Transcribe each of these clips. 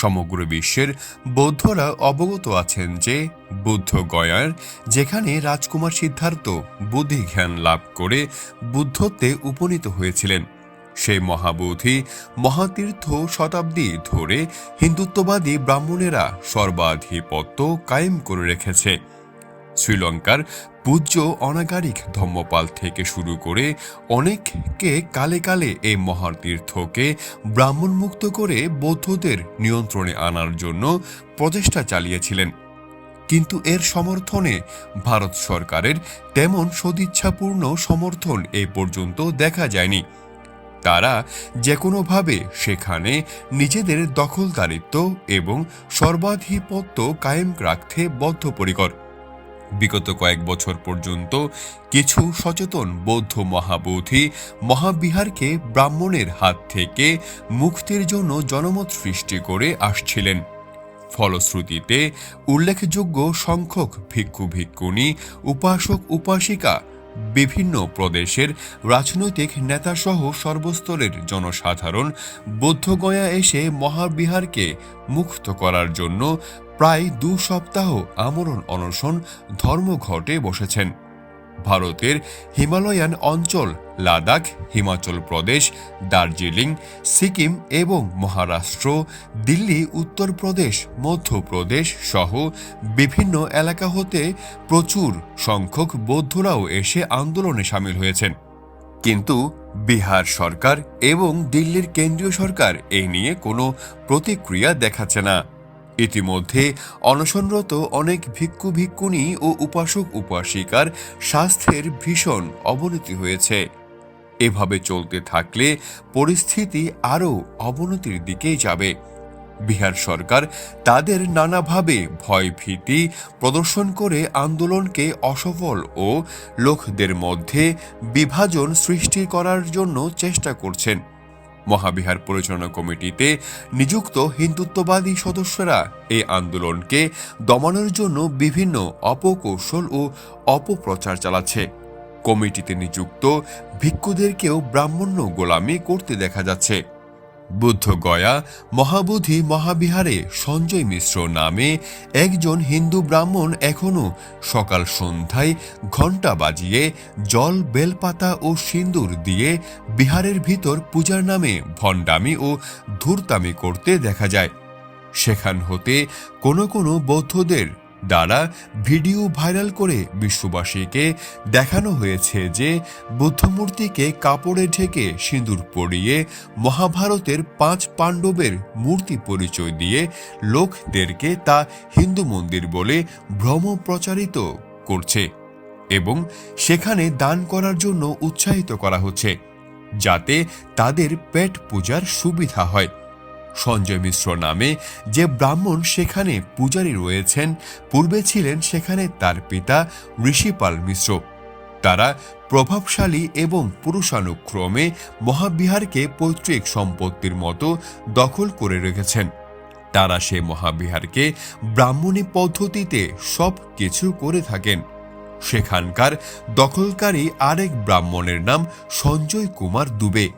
সমগ্র বিশ্বের বৌদ্ধরা অবগত আছেন যে বুদ্ধ গয়ার, যেখানে রাজকুমার সিদ্ধার্থ বুদ্ধি জ্ঞান লাভ করে বুদ্ধত্বে উপনীত হয়েছিলেন, সেই মহাবোধি মহাতীর্থ শতাব্দী ধরে হিন্দুত্ববাদী ব্রাহ্মণেরা সর্বাধিপত্য কায়েম করে রেখেছে। শ্রীলঙ্কার পূজ্য অনাগারিক ধম্মপাল থেকে শুরু করে অনেককে কালে কালে এই মহাতীর্থকে ব্রাহ্মণমুক্ত করে বৌদ্ধদের নিয়ন্ত্রণে আনার জন্য প্রচেষ্টা চালিয়েছিলেন। কিন্তু এর সমর্থনে ভারত সরকারের তেমন সদিচ্ছাপূর্ণ সমর্থন এ পর্যন্ত দেখা যায়নি। তারা যে কোনোভাবে সেখানে নিজেদের দখলদারিত্ব এবং সর্বাধিপত্য কায়েম রাখতে বদ্ধপরিকর। বিগত কয়েক বছর পর্যন্ত কিছু সচেতন বৌদ্ধ মহাবোধি মহাবিহারকে ব্রাহ্মণের হাত থেকে মুক্তির জন্য জনমত সৃষ্টি করে আসছিলেন। ফলশ্রুতিতে উল্লেখযোগ্য সংখ্যক ভিক্ষু ভিক্ষুণী, উপাসক উপাসিকা, বিভিন্ন প্রদেশের রাজনৈতিক নেতাসহ সর্বস্তরের জনসাধারণ বৌদ্ধগয়া এসে মহাবিহারকে মুক্ত করার জন্য প্রায় দু সপ্তাহ আমরণ অনশন ধর্মঘটে বসেছেন। ভারতের হিমালয়ান অঞ্চল, লাদাখ, হিমাচল প্রদেশ, দার্জিলিং, সিকিম এবং মহারাষ্ট্র, দিল্লি, উত্তরপ্রদেশ, মধ্যপ্রদেশ সহ বিভিন্ন এলাকা হতে প্রচুর সংখ্যক বৌদ্ধরাও এসে আন্দোলনে সামিল হয়েছেন। কিন্তু বিহার সরকার এবং দিল্লির কেন্দ্রীয় সরকার এই নিয়ে কোনো প্রতিক্রিয়া দেখাচ্ছে না। ইতিমধ্যে অনশনরত অনেক ভিক্ষু ভিক্ষুণী ও উপাসক উপাসিকার স্বাস্থ্যের ভীষণ অবনতি হয়েছে। এভাবে চলতে থাকলে পরিস্থিতি আরও অবনতির দিকেই যাবে। বিহার সরকার তাদের নানাভাবে ভয় ভীতি প্রদর্শন করে আন্দোলনকে অসফল ও লোকদের মধ্যে বিভাজন সৃষ্টি করার জন্য চেষ্টা করছেন। মহাবিহার পরিচালনা কমিটিতে নিযুক্ত হিন্দুত্ববাদী সদস্যরা এই আন্দোলনকে দমানোর জন্য বিভিন্ন অপকৌশল ও অপপ্রচার চালাচ্ছে। কমিটিতে নিযুক্ত ভিক্ষুদেরকেও ব্রাহ্মণ্য গোলামি করতে দেখা যাচ্ছে। বুদ্ধ গয়া মহাবোধি মহাবিহারে সঞ্জয় মিশ্র নামে একজন হিন্দু ব্রাহ্মণ এখনও সকাল সন্ধ্যায় ঘণ্টা বাজিয়ে জল, বেলপাতা ও সিন্দুর দিয়ে বিহারের ভিতর পূজার নামে ভণ্ডামি ও ধূর্তামি করতে দেখা যায়। সেখান হতে কোনো কোনো বৌদ্ধদের দ্বারা ভিডিও ভাইরাল করে বিশ্ববাসীকে দেখানো হয়েছে যে বুদ্ধমূর্তিকে কাপড়ে ঢেকে সিঁদুর পরিয়ে মহাভারতের পাঁচ পাণ্ডবের মূর্তি পরিচয় দিয়ে লোকদেরকে তা হিন্দু মন্দির বলে ভ্রম প্রচারিত করছে এবং সেখানে দান করার জন্য উৎসাহিত করা হচ্ছে, যাতে তাদের পেট পূজার সুবিধা হয়। সঞ্জয় মিশ্র নামে যে ব্রাহ্মণ সেখানে পূজারী রয়েছেন, পূর্বে ছিলেন সেখানে তার পিতা ঋষিপাল মিশ্র। তারা প্রভাবশালী এবং পুরুষানুক্রমে মহাবিহারকে পৈতৃক সম্পত্তির মতো দখল করে রেখেছেন। তারা সে মহাবিহারকে ব্রাহ্মণী পদ্ধতিতে সব কিছু করে থাকেন। সেখানকার দখলকারী আরেক ব্রাহ্মণের নাম সঞ্জয় কুমার দুবে।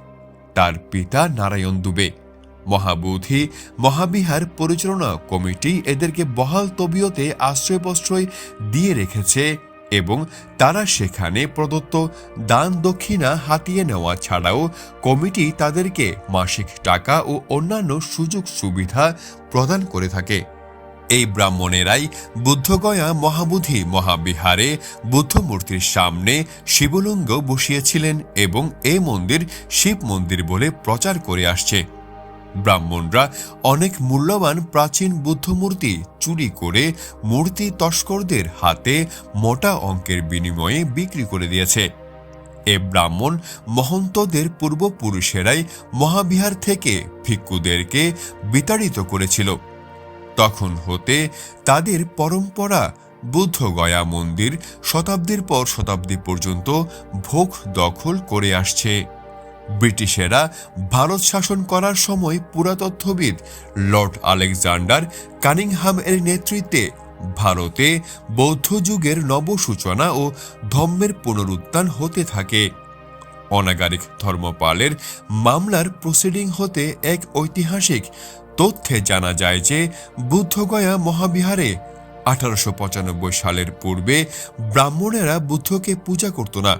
তার পিতা নারায়ণ দুবে। মহাবোধি, মহাবিহার পরিচালনা কমিটি এদেরকে বহাল তবিয়তে আশ্রয় প্রশ্রয় দিয়ে রেখেছে এবং তারা সেখানে প্রদত্ত দান দক্ষিণা হাতিয়ে নেওয়া ছাড়াও কমিটি তাদেরকে মাসিক টাকা ও অন্যান্য সুযোগ সুবিধা প্রদান করে থাকে। এই ব্রাহ্মণেরাই বুদ্ধগয়া মহাবুধি মহাবিহারে বুদ্ধমূর্তির সামনে শিবলিঙ্গ বসিয়েছিলেন এবং এই মন্দির শিব মন্দির বলে প্রচার করে আসছে। ব্রাহ্মণরা অনেক মূল্যবান প্রাচীন বুদ্ধমূর্তি চুরি করে মূর্তি তস্করদের হাতে মোটা অঙ্কের বিনিময়ে বিক্রি করে দিয়েছে। এ ব্রাহ্মণ মহন্তদের পূর্বপুরুষেরাই মহাবিহার থেকে ভিক্ষুদেরকে বিতাড়িত করেছিল। তখন হতে তাদের পরম্পরা বুদ্ধগয়া মন্দির শতাব্দীর পর শতাব্দী পর্যন্ত ভোগ দখল করে আসছে। ব্রিটিশেরা ভারত শাসন করার সময় পুরাতত্ত্ববিদ লর্ড আলেকজান্ডার কানিংহাম এর নেতৃত্বে ভারতে বৌদ্ধ যুগের নবসূচনা ও ধম্মের পুনরুত্থান হতে থাকে। অনাগারিক ধর্মপালের মামলার প্রসিডিং হতে এক ঐতিহাসিক তথ্যে জানা যায় যে বুদ্ধগয়া মহাবিহারে আঠারোশো পঁচানব্বই সালের পূর্বে ব্রাহ্মণেরা বুদ্ধকে পূজা করত না।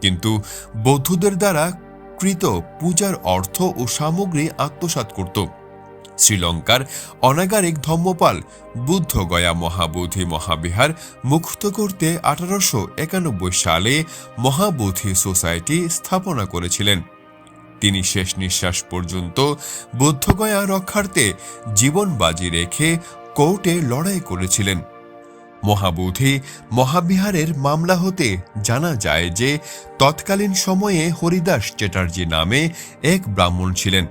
কিন্তু বৌদ্ধদের দ্বারা কৃত পূজার অর্থ ও সামগ্রী আত্মসাৎ করত। শ্রীলঙ্কার অনাগারিক ধম্মপাল বুদ্ধগয়া মহাবোধি মহাবিহার মুক্ত করতে আঠারোশো একানব্বই সালে মহাবোধি সোসাইটি স্থাপনা করেছিলেন। তিনি শেষ নিঃশ্বাস পর্যন্ত বুদ্ধগয়া রক্ষার্থে জীবন বাজি রেখে কোর্টে লড়াই করেছিলেন। মহাবোধি মহাবিহারের মামলা হতে জানা যায় যে, তৎকালীন সময়ে হরিদাস চ্যাটার্জি নামে এক ব্রাহ্মণ ছিলেন।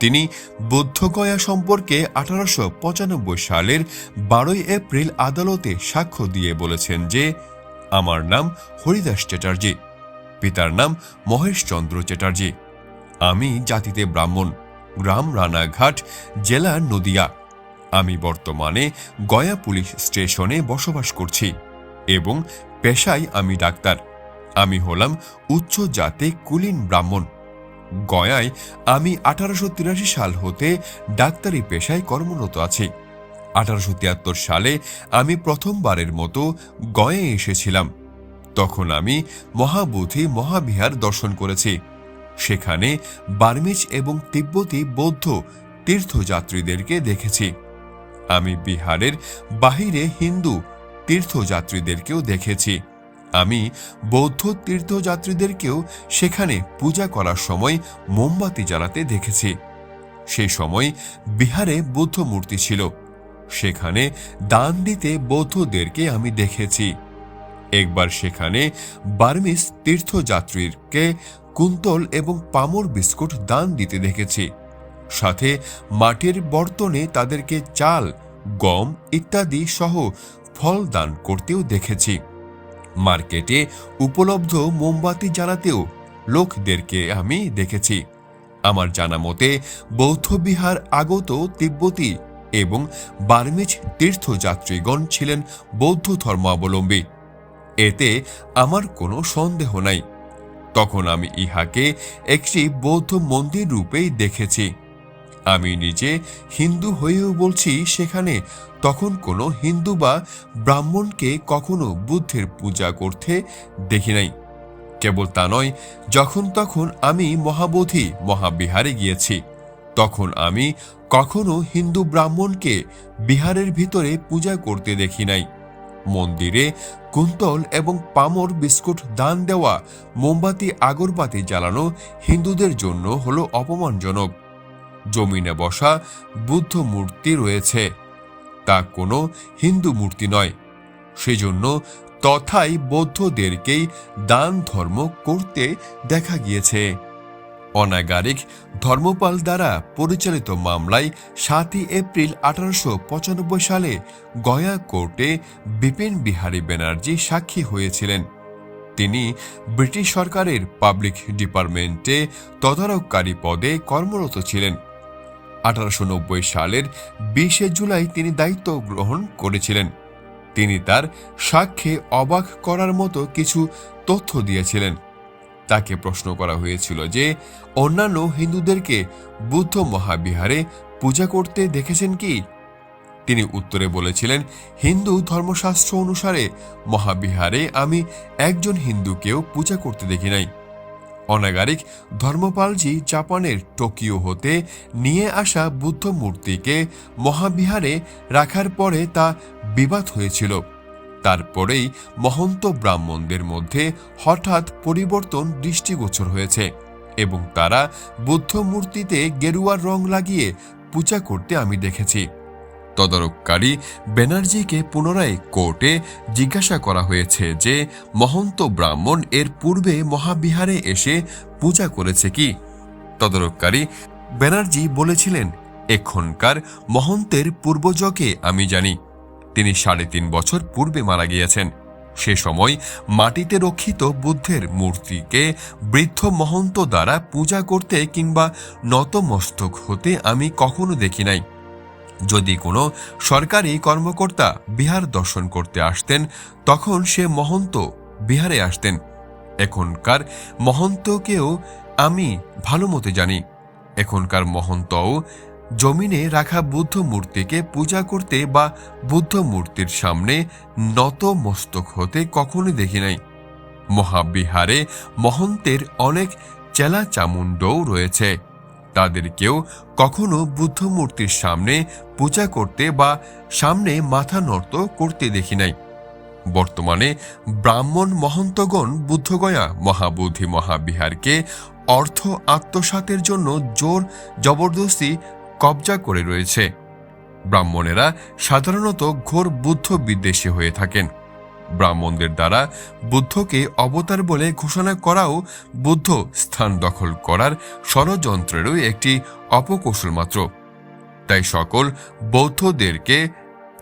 তিনি বুদ্ধগয়া সম্পর্কে আঠারোশো পঁচানব্বই সালের বারোই এপ্রিল আদালতে সাক্ষ্য দিয়ে বলেছেন যে, আমার নাম হরিদাস চ্যাটার্জি, পিতার নাম মহেশচন্দ্র চ্যাটার্জি। আমি জাতিতে ব্রাহ্মণ, গ্রাম রানাঘাট, জেলা নদিয়া। আমি বর্তমানে গয়া পুলিশ স্টেশনে বসবাস করছি এবং পেশায় আমি ডাক্তার। আমি হলাম উচ্চ জাতে কুলীন ব্রাহ্মণ। গয়ায় আমি আঠারোশো তিরাশি সাল হতে ডাক্তারি পেশায় কর্মরত আছি। আঠারোশো তিয়াত্তর সালে আমি প্রথমবারের মতো গয়ে এসেছিলাম। তখন আমি মহাবোধি মহাবিহার দর্শন করেছি। সেখানে বার্মিজ এবং তিব্বতী বৌদ্ধ তীর্থযাত্রীদেরকে দেখেছি। আমি বিহারের বাহিরে হিন্দু তীর্থযাত্রীদেরকেও দেখেছি। আমি বৌদ্ধ তীর্থযাত্রীদেরকেও সেখানে পূজা করার সময় মোমবাতি জ্বালাতে দেখেছি। সেই সময় বিহারে বৌদ্ধ মূর্তি ছিল। সেখানে দান দিতে বৌদ্ধদেরকে আমি দেখেছি। একবার সেখানে বার্মিস তীর্থযাত্রীরকে কুন্তল এবং পামর বিস্কুট দান দিতে দেখেছি। সাথে মাটির বর্তনে তাদেরকে চাল, গম ইত্যাদি সহ ফল দান করতেও দেখেছি। মার্কেটে উপলব্ধ মোমবাতি জ্বালাতেও লোকদেরকে আমি দেখেছি। আমার জানা মতে বৌদ্ধবিহার আগত তিব্বতী এবং বার্মিজ তীর্থযাত্রীগণ ছিলেন বৌদ্ধ ধর্মাবলম্বী। এতে আমার কোনো সন্দেহ নাই। তখন আমি ইহাকে একটি বৌদ্ধ মন্দির রূপেই দেখেছি। আমি নিজে হিন্দু হয়েও বলছি সেখানে, তখন কোনো হিন্দু বা ব্রাহ্মণকে কখনো বুদ্ধের পূজা করতে দেখি নাই। কেবল তা নয়, যখন তখন আমি মহাবোধি, মহাবিহারে গিয়েছি। তখন আমি কখনো হিন্দু ব্রাহ্মণকে বিহারের ভিতরে পূজা করতে দেখি নাই। মন্দিরে কুন্তল এবং পামর বিস্কুট দান দেওয়া, মোমবাতি, আগরবাতি জ্বালানো হিন্দুদের জন্য হলো অপমানজনক। জমিনে বসা বুদ্ধ মূর্তি রয়েছে। তা কোনো হিন্দু মূর্তি নয়। সেজন্য তথাই বৌদ্ধদেরকেই দান ধর্ম করতে দেখা গিয়েছে। অনাগারিক ধর্মপাল দ্বারা পরিচালিত মামলায় সাতই এপ্রিল আঠারোশো পঁচানব্বই সালে গয়া কোর্টে বিপিন বিহারী ব্যানার্জি সাক্ষী হয়েছিলেন। তিনি ব্রিটিশ সরকারের পাবলিক ডিপার্টমেন্টে তদারককারী পদে কর্মরত ছিলেন। আঠারোশো নব্বই সালের বিশে জুলাই তিনি দায়িত্ব গ্রহণ করেছিলেন। তিনি তার সাক্ষ্যে অবাক করার মতো কিছু তথ্য দিয়েছিলেন। তাকে প্রশ্ন করা হয়েছিল যে, অন্যান্য হিন্দুদেরকে বুদ্ধ মহাবিহারে পূজা করতে দেখেছেন কি? তিনি উত্তরে বলেছিলেন, হিন্দু ধর্মশাস্ত্র অনুসারে মহাবিহারে আমি একজন হিন্দুকেও পূজা করতে দেখি নাই। অনাগারিক ধর্মপালজি জাপানের টোকিও হতে নিয়ে আসা বুদ্ধ মূর্তিকে মহাবিহারে রাখার পরে তা বিবাদ হয়েছিল। তারপরেই মহন্ত ব্রাহ্মণদের মধ্যে হঠাৎ পরিবর্তন দৃষ্টিগোচর হয়েছে এবং তারা বুদ্ধ মূর্তিতে গেরুয়ার রং লাগিয়ে পূজা করতে আমি দেখেছি। তদারককারী ব্যানার্জিকে পুনরায় কোর্টে জিজ্ঞাসা করা হয়েছে যে, মহন্ত ব্রাহ্মণ এর পূর্বে মহাবিহারে এসে পূজা করেছে কি? তদারককারী ব্যানার্জি বলেছিলেন, এখনকার মহন্তের পূর্বজকে আমি জানি। তিনি সাড়ে তিন বছর পূর্বে মারা গিয়েছেন। সে সময় মাটিতে রক্ষিত বুদ্ধের মূর্তিকে বৃদ্ধ মহন্ত দ্বারা পূজা করতে কিংবা নতমস্তক হতে আমি কখনো দেখি নাই। যদি কোনো সরকারি কর্মকর্তা বিহার দর্শন করতে আসতেন, তখন সে মহন্ত বিহারে আসতেন। এখনকার মহন্তকেও আমি ভালো মতো জানি। এখনকার মহন্তও জমিনে রাখা বুদ্ধ মূর্তিকে পূজা করতে বা বুদ্ধ মূর্তির সামনে নত মস্তক হতে কখনো দেখি নাই। মহাবিহারে মহন্তের অনেক চেলা চামুণ্ডও রয়েছে। তাদেরকেও কখনো বুদ্ধ মূর্তির সামনে পূজা করতে বা সামনে মাথা নত করতে দেখি নাই। বর্তমানে ব্রাহ্মণ মহন্তগণ বুদ্ধগয়া মহাবোধি মহাবিহারকে অর্থ আত্মসাতের জন্য জোর জবরদস্তি কবজা করে রয়েছে। ব্রাহ্মণেরা সাধারণত ঘোর বুদ্ধ বিদ্বেষী হয়ে থাকেন। ব্রাহ্মণদের দ্বারা বুদ্ধকে অবতার বলে ঘোষণা করাও বুদ্ধ স্থান দখল করার ষড়যন্ত্রেরও একটি অপকৌশল মাত্র। তাই সকল বৌদ্ধদেরকে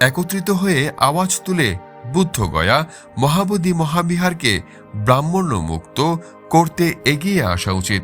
একত্রিত হয়ে আওয়াজ তুলে বুদ্ধগয়া মহাবোধি মহাবিহারকে ব্রাহ্মণ্য মুক্ত করতে এগিয়ে আসা উচিত।